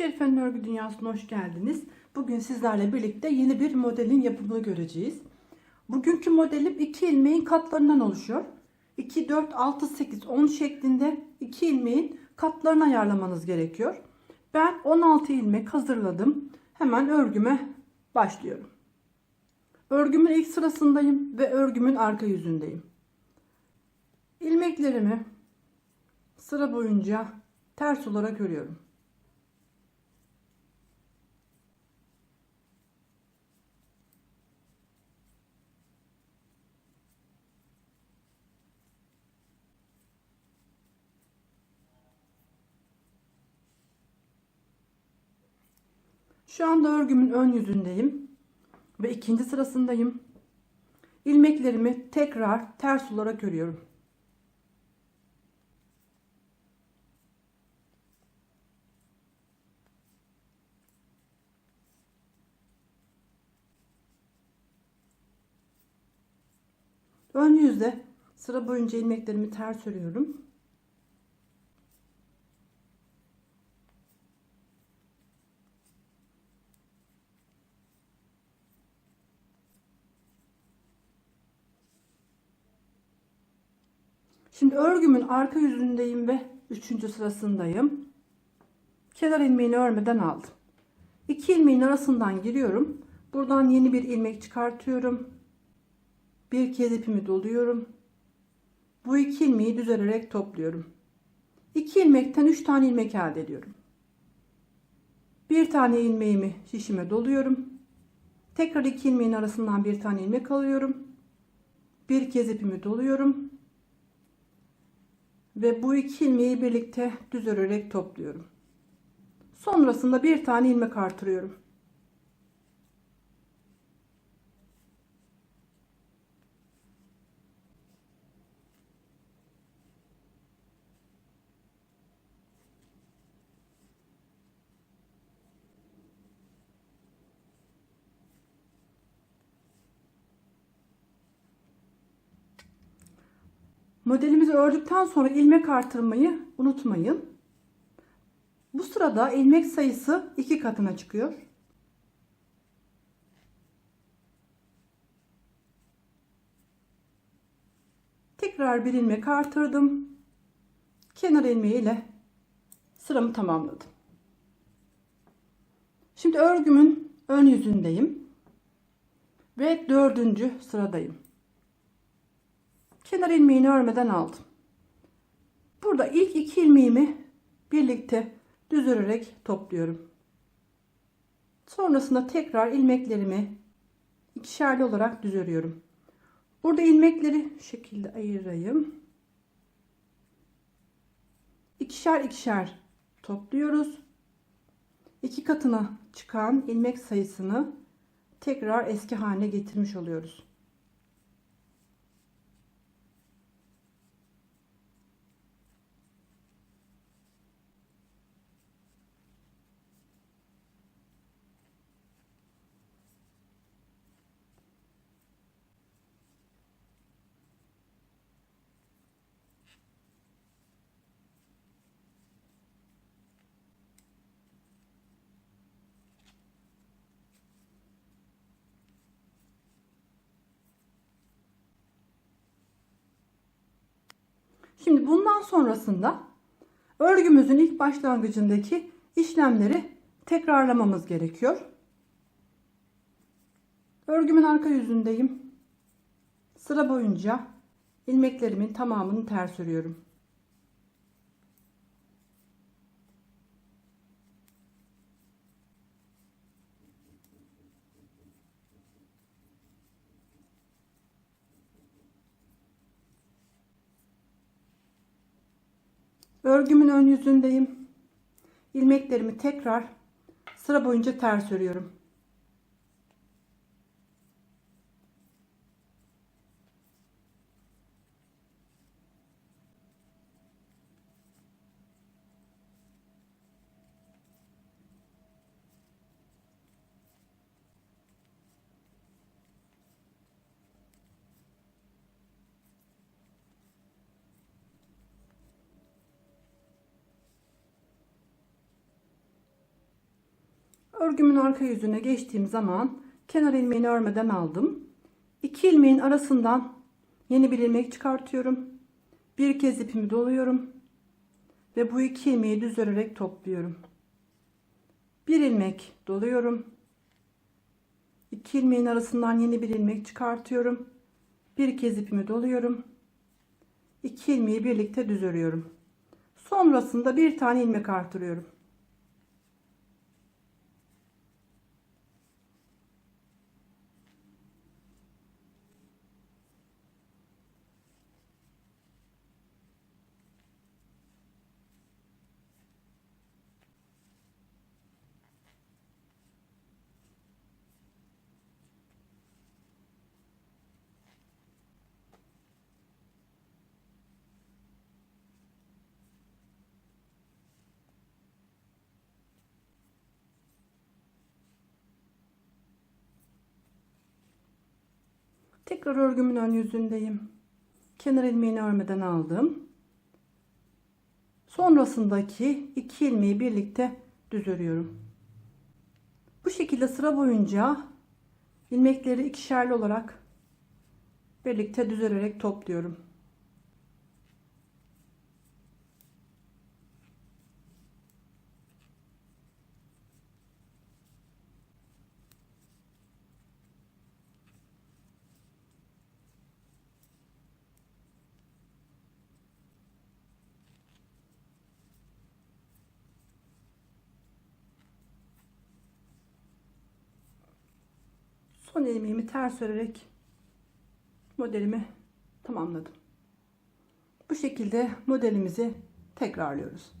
Şerife'nin örgü dünyasına hoş geldiniz. Bugün sizlerle birlikte yeni bir modelin yapımını göreceğiz. Bugünkü modelim 2 ilmeğin katlarından oluşuyor. 2, 4, 6, 8, 10 şeklinde 2 ilmeğin katlarını ayarlamanız gerekiyor. Ben 16 ilmek hazırladım. Hemen örgüme başlıyorum. Örgümün ilk sırasındayım ve örgümün arka yüzündeyim. İlmeklerimi sıra boyunca ters olarak örüyorum. Şu anda örgümün ön yüzündeyim ve ikinci sırasındayım. İlmeklerimi tekrar ters olarak örüyorum. Ön yüzde sıra boyunca ilmeklerimi ters örüyorum. Şimdi örgümün arka yüzündeyim ve üçüncü sırasındayım. Kenar ilmeğini örmeden aldım. İki ilmeğin arasından giriyorum. Buradan yeni bir ilmek çıkartıyorum. Bir kez ipimi doluyorum. Bu iki ilmeği düz örerek topluyorum. İki ilmekten üç tane ilmek elde ediyorum. Bir tane ilmeğimi şişime doluyorum. Tekrar iki ilmeğin arasından bir tane ilmek alıyorum. Bir kez ipimi doluyorum. Ve bu iki ilmeği birlikte düz örerek topluyorum. Sonrasında bir tane ilmek artırıyorum. Modelimizi ördükten sonra ilmek artırmayı unutmayın. Bu sırada ilmek sayısı iki katına çıkıyor. Tekrar bir ilmek artırdım. Kenar ilmeği ile sıramı tamamladım. Şimdi örgümün ön yüzündeyim ve dördüncü sıradayım. Kenar ilmeğini örmeden aldım. Burada ilk iki ilmeğimi birlikte düz örerek topluyorum. Sonrasında tekrar ilmeklerimi ikişerli olarak düz örüyorum. Burada ilmekleri şu şekilde ayırayım. İkişer ikişer topluyoruz. İki katına çıkan ilmek sayısını tekrar eski haline getirmiş oluyoruz. Şimdi bundan sonrasında örgümüzün ilk başlangıcındaki işlemleri tekrarlamamız gerekiyor. Örgümün arka yüzündeyim. Sıra boyunca ilmeklerimin tamamını ters örüyorum. Örgümün ön yüzündeyim. İlmeklerimi tekrar sıra boyunca ters örüyorum. Örgümün arka yüzüne geçtiğim zaman kenar ilmeğini örmeden aldım. İki ilmeğin arasından yeni bir ilmek çıkartıyorum. Bir kez ipimi doluyorum. Ve bu iki ilmeği düz örerek topluyorum. Bir ilmek doluyorum. İki ilmeğin arasından yeni bir ilmek çıkartıyorum. Bir kez ipimi doluyorum. İki ilmeği birlikte düz örüyorum. Sonrasında bir tane ilmek artırıyorum. Tekrar örgümün ön yüzündeyim. Kenar ilmeğini örmeden aldım. Sonrasındaki iki ilmeği birlikte düz örüyorum. Bu şekilde sıra boyunca ilmekleri ikişerli olarak birlikte düz örerek topluyorum. Son ilmeğimi ters örerek modelimi tamamladım. Bu şekilde modelimizi tekrarlıyoruz.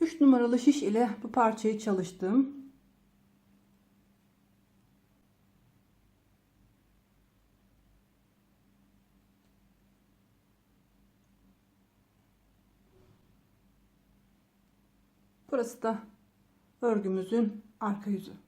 3 numaralı şiş ile bu parçayı çalıştım. Burası da örgümüzün arka yüzü.